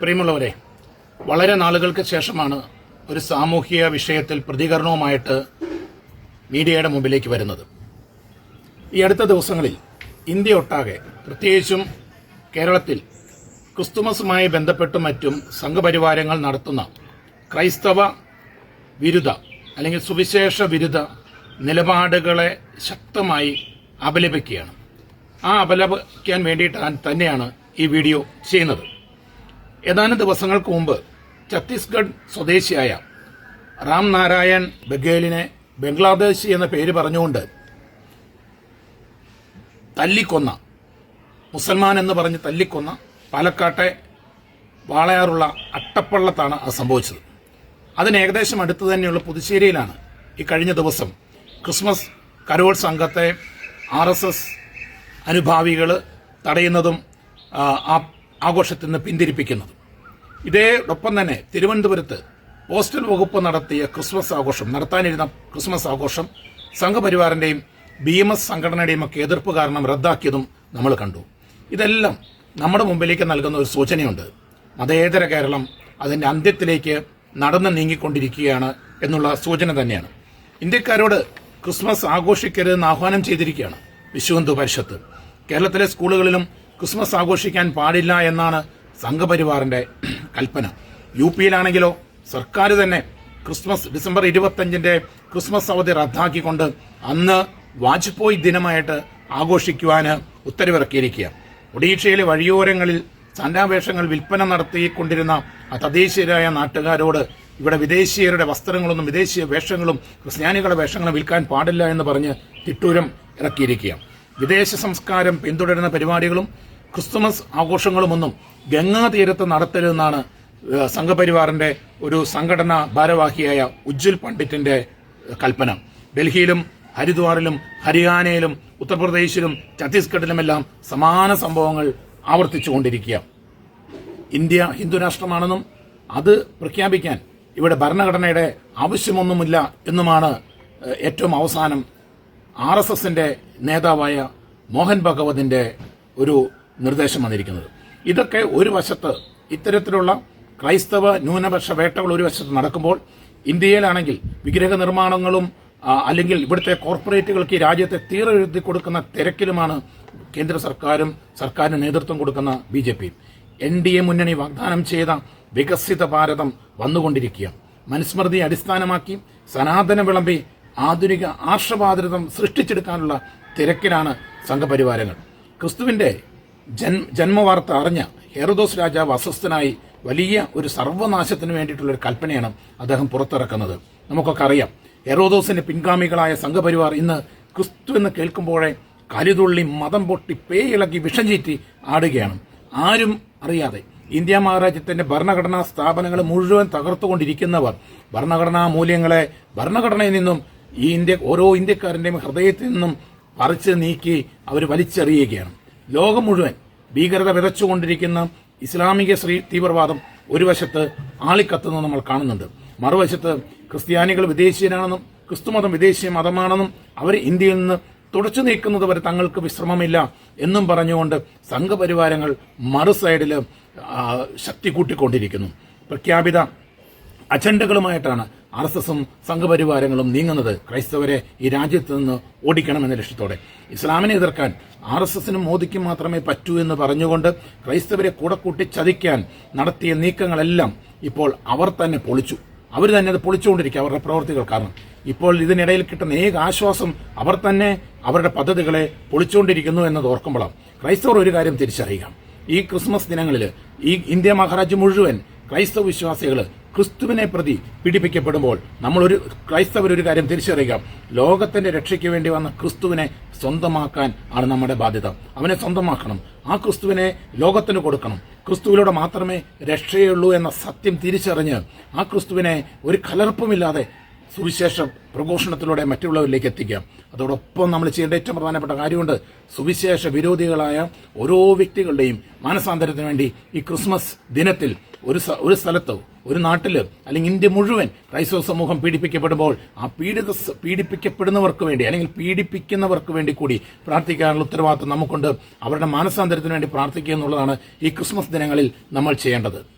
പ്രിയമുള്ളവരെ വളരെ നാളുകൾക്ക് ശേഷമാണ് ഒരു സാമൂഹിക വിഷയത്തിൽ പ്രതികരണവുമായിട്ട് മീഡിയയുടെ മുമ്പിലേക്ക് വരുന്നത്. ഈ അടുത്ത ദിവസങ്ങളിൽ ഇന്ത്യ ഒട്ടാകെ പ്രത്യേകിച്ചും കേരളത്തിൽ ക്രിസ്തുമസുമായി ബന്ധപ്പെട്ടും മറ്റും സംഘപരിവാരങ്ങൾ നടത്തുന്ന ക്രൈസ്തവ വിരുദ്ധ അല്ലെങ്കിൽ സുവിശേഷ വിരുദ്ധ നിലപാടുകളെ ശക്തമായി അപലപിക്കുകയാണ്. ആ അപലപിക്കാൻ വേണ്ടിയിട്ട് തന്നെയാണ് ഈ വീഡിയോ ചെയ്യുന്നത്. ഏതാനും ദിവസങ്ങൾക്ക് മുമ്പ് ഛത്തീസ്ഗഡ് സ്വദേശിയായ റാം നാരായൺ ബഗേലിനെ ബംഗ്ലാദേശ് എന്ന പേര് പറഞ്ഞുകൊണ്ട് തല്ലിക്കൊന്ന മുസൽമാൻ എന്ന് പറഞ്ഞ് തല്ലിക്കൊന്ന പാലക്കാട്ടെ വാളയാറുള്ള അട്ടപ്പള്ളത്താണ് അത് സംഭവിച്ചത്. അതിന് ഏകദേശം അടുത്ത് തന്നെയുള്ള പുതുശ്ശേരിയിലാണ് ഈ കഴിഞ്ഞ ദിവസം ക്രിസ്മസ് കരോൾ സംഘത്തെ ആർ എസ് എസ് അനുഭാവികൾ തടയുന്നതും ആഘോഷത്തിൽ നിന്ന് പിന്തിരിപ്പിക്കുന്നതും. ഇതേടൊപ്പം തന്നെ തിരുവനന്തപുരത്ത് പോസ്റ്റൽ വകുപ്പ് നടത്തിയ ക്രിസ്മസ് ആഘോഷം നടത്താനിരുന്ന ക്രിസ്മസ് ആഘോഷം സംഘപരിവാറിന്റെയും ബി എം എസ് സംഘടനയുടെയും ഒക്കെ എതിർപ്പ് കാരണം റദ്ദാക്കിയതും നമ്മൾ കണ്ടു. ഇതെല്ലാം നമ്മുടെ മുമ്പിലേക്ക് നൽകുന്ന ഒരു സൂചനയുണ്ട്. മതേതര കേരളം അതിന്റെ അന്ത്യത്തിലേക്ക് നടന്നു നീങ്ങിക്കൊണ്ടിരിക്കുകയാണ് എന്നുള്ള സൂചന തന്നെയാണ്. ഇന്ത്യക്കാരോട് ക്രിസ്മസ് ആഘോഷിക്കരുതെന്ന് ആഹ്വാനം ചെയ്തിരിക്കുകയാണ് വിശ്വഹിന്ദു പരിഷത്ത്. കേരളത്തിലെ സ്കൂളുകളിലും ക്രിസ്മസ് ആഘോഷിക്കാൻ പാടില്ല എന്നാണ് സംഘപരിവാറിന്റെ കൽപ്പന. യു പിയിലാണെങ്കിലോ സർക്കാർ തന്നെ ക്രിസ്മസ് ഡിസംബർ ഇരുപത്തഞ്ചിന്റെ ക്രിസ്മസ് അവധി റദ്ദാക്കിക്കൊണ്ട് അന്ന് വാജ്പേയി ദിനമായിട്ട് ആഘോഷിക്കുവാന് ഉത്തരവിറക്കിയിരിക്കുക. ഒഡീഷയിലെ വഴിയോരങ്ങളിൽ സാന്റാവേഷങ്ങൾ വിൽപ്പന നടത്തിക്കൊണ്ടിരുന്ന തദ്ദേശീയരായ നാട്ടുകാരോട് ഇവിടെ വിദേശീയരുടെ വസ്ത്രങ്ങളൊന്നും വിദേശീയ വേഷങ്ങളും ക്രിസ്ത്യാനികളുടെ വേഷങ്ങളും വിൽക്കാൻ പാടില്ല എന്ന് പറഞ്ഞ് തിട്ടൂരം ഇറക്കിയിരിക്കുക. വിദേശ സംസ്കാരം പിന്തുടരുന്ന പരിപാടികളും ക്രിസ്തുമസ് ആഘോഷങ്ങളുമൊന്നും ഗംഗാതീരത്ത് നടത്തരുതെന്നാണ് സംഘപരിവാറിന്റെ ഒരു സംഘടനാ ഭാരവാഹിയായ ഉജ്ജ്വൽ പണ്ഡിറ്റിന്റെ കൽപ്പന. ഡൽഹിയിലും ഹരിദ്വാറിലും ഹരിയാനയിലും ഉത്തർപ്രദേശിലും ഛത്തീസ്ഗഡിലുമെല്ലാം സമാന സംഭവങ്ങൾ ആവർത്തിച്ചുകൊണ്ടിരിക്കുക. ഇന്ത്യ ഹിന്ദു രാഷ്ട്രമാണെന്നും അത് പ്രഖ്യാപിക്കാൻ ഇവിടെ ഭരണഘടനയുടെ ആവശ്യമൊന്നുമില്ല എന്നുമാണ് ഏറ്റവും അവസാനം ആർ എസ് എസിന്റെ നേതാവായ മോഹൻ ഭഗവതിന്റെ ഒരു നിർദ്ദേശം വന്നിരിക്കുന്നത്. ഇതൊക്കെ ഒരു വശത്ത് ഇത്തരത്തിലുള്ള ക്രൈസ്തവ ന്യൂനപക്ഷ വേട്ടകൾ ഒരു വശത്ത് നടക്കുമ്പോൾ ഇന്ത്യയിലാണെങ്കിൽ വിഗ്രഹ നിർമ്മാണങ്ങളും അല്ലെങ്കിൽ ഇവിടുത്തെ കോർപ്പറേറ്റുകൾക്ക് ഈ രാജ്യത്തെ തീരെഴുതി കൊടുക്കുന്ന തിരക്കിലുമാണ് കേന്ദ്ര സർക്കാരും സർക്കാരിന് നേതൃത്വം കൊടുക്കുന്ന B J P. N D A മുന്നണി വാഗ്ദാനം ചെയ്ത വികസിത ഭാരതം വന്നുകൊണ്ടിരിക്കുക മനുസ്മൃതിയെ അടിസ്ഥാനമാക്കി സനാതന വിളമ്പി ആധുനിക ആർഷഭാതൃതം സൃഷ്ടിച്ചെടുക്കാനുള്ള തിരക്കിലാണ് സംഘപരിവാരങ്ങൾ. ക്രിസ്തുവിന്റെ ജൻ ജന്മവാർത്ത അറിഞ്ഞ ഹെറുദോസ് രാജാവ് അസ്വസ്ഥനായി വലിയ ഒരു സർവനാശത്തിന് വേണ്ടിയിട്ടുള്ള ഒരു കൽപ്പനയാണ് അദ്ദേഹം പുറത്തിറക്കുന്നത്. നമുക്കൊക്കെ അറിയാം ഹെറോദോസിന്റെ പിൻഗാമികളായ സംഘപരിവാർ ഇന്ന് ക്രിസ്തു എന്ന് കേൾക്കുമ്പോഴേ കലിതുള്ളി മതം പൊട്ടി പേയിളക്കി വിഷം ചീറ്റി ആടുകയാണ്. ആരും അറിയാതെ ഇന്ത്യ മഹാരാജ്യത്തിന്റെ ഭരണഘടനാ സ്ഥാപനങ്ങൾ മുഴുവൻ തകർത്തുകൊണ്ടിരിക്കുന്നവർ ഭരണഘടനാ മൂല്യങ്ങളെ ഭരണഘടനയിൽ നിന്നും ഈ ഇന്ത്യ ഓരോ ഇന്ത്യക്കാരന്റെയും ഹൃദയത്തിൽ നിന്നും പറിച്ച് നീക്കി അവർ വലിച്ചെറിയുകയാണ്. ലോകം മുഴുവൻ ഭീകരത വിതച്ചുകൊണ്ടിരിക്കുന്ന ഇസ്ലാമിക സ്ത്രീ തീവ്രവാദം ഒരു വശത്ത് ആളിക്കത്തുന്നത് നമ്മൾ കാണുന്നുണ്ട്. മറുവശത്ത് ക്രിസ്ത്യാനികൾ വിദേശീയരാണെന്നും ക്രിസ്തുമതം വിദേശീയ മതമാണെന്നും അവർ ഇന്ത്യയിൽ നിന്ന് തുടച്ചു നീക്കുന്നത് വരെ തങ്ങൾക്ക് വിശ്രമമില്ല എന്നും പറഞ്ഞുകൊണ്ട് സംഘപരിവാരങ്ങൾ മറു സൈഡിൽ ശക്തി കൂട്ടിക്കൊണ്ടിരിക്കുന്നു പ്രഖ്യാപിത അജണ്ടകളുമായിട്ടാണ് ആർ എസ് എസും സംഘപരിവാരങ്ങളും നീങ്ങുന്നത് ക്രൈസ്തവരെ ഈ രാജ്യത്ത് നിന്ന് ഓടിക്കണമെന്ന ലക്ഷ്യത്തോടെ. ഇസ്ലാമിനെ എതിർക്കാൻ ആർ എസ് എസിനും മോദിക്കും മാത്രമേ പറ്റൂ എന്ന് പറഞ്ഞുകൊണ്ട് ക്രൈസ്തവരെ കൂടെ കൂട്ടി ചതിക്കാൻ നടത്തിയ നീക്കങ്ങളെല്ലാം ഇപ്പോൾ അവർ തന്നെ പൊളിച്ചു. അവർ തന്നെ അത് പൊളിച്ചുകൊണ്ടിരിക്കുക അവരുടെ പ്രവർത്തികൾ. കാരണം ഇപ്പോൾ ഇതിനിടയിൽ കിട്ടുന്ന ഏക ആശ്വാസം അവർ തന്നെ അവരുടെ പദ്ധതികളെ പൊളിച്ചുകൊണ്ടിരിക്കുന്നു എന്നത് ഓർക്കുമ്പോഴാണ്. ക്രൈസ്തവർ ഒരു കാര്യം തിരിച്ചറിയുക. ഈ ക്രിസ്മസ് ദിനങ്ങളിൽ ഈ ഇന്ത്യ മഹാരാജ്യം മുഴുവൻ ക്രൈസ്തവ വിശ്വാസികൾ ക്രിസ്തുവിനെ പ്രതി പീഡിപ്പിക്കപ്പെടുമ്പോൾ നമ്മളൊരു ക്രൈസ്തവർ ഒരു കാര്യം തിരിച്ചറിയുക. ലോകത്തിന്റെ രക്ഷയ്ക്ക് വേണ്ടി വന്ന ക്രിസ്തുവിനെ സ്വന്തമാക്കാൻ ആണ് നമ്മുടെ ബാധ്യത. അവനെ സ്വന്തമാക്കണം. ആ ക്രിസ്തുവിനെ ലോകത്തിന് കൊടുക്കണം. ക്രിസ്തുവിലൂടെ മാത്രമേ രക്ഷയുള്ളൂ എന്ന സത്യം തിരിച്ചറിഞ്ഞ് ആ ക്രിസ്തുവിനെ ഒരു കലർപ്പുമില്ലാതെ സുവിശേഷ പ്രഘോഷണത്തിലൂടെ മറ്റുള്ളവരിലേക്ക് എത്തിക്കാം. അതോടൊപ്പം നമ്മൾ ചെയ്യേണ്ട ഏറ്റവും പ്രധാനപ്പെട്ട കാര്യമുണ്ട്. സുവിശേഷ വിരോധികളായ ഓരോ വ്യക്തികളുടെയും മാനസാന്തരത്തിന് വേണ്ടി ഈ ക്രിസ്മസ് ദിനത്തിൽ ഒരു ഒരു സ്ഥലത്ത് ഒരു നാട്ടിൽ അല്ലെങ്കിൽ ഇന്ത്യ മുഴുവൻ ക്രൈസ്തവ സമൂഹം പീഡിപ്പിക്കപ്പെടുമ്പോൾ ആ പീഡിത പീഡിപ്പിക്കപ്പെടുന്നവർക്ക് വേണ്ടി അല്ലെങ്കിൽ പീഡിപ്പിക്കുന്നവർക്ക് വേണ്ടി കൂടി പ്രാർത്ഥിക്കാനുള്ള ഉത്തരവാദിത്വം നമുക്കുണ്ട്. അവരുടെ മാനസാന്തരത്തിന് വേണ്ടി പ്രാർത്ഥിക്കുക എന്നുള്ളതാണ് ഈ ക്രിസ്മസ് ദിനങ്ങളിൽ നമ്മൾ ചെയ്യേണ്ടത്.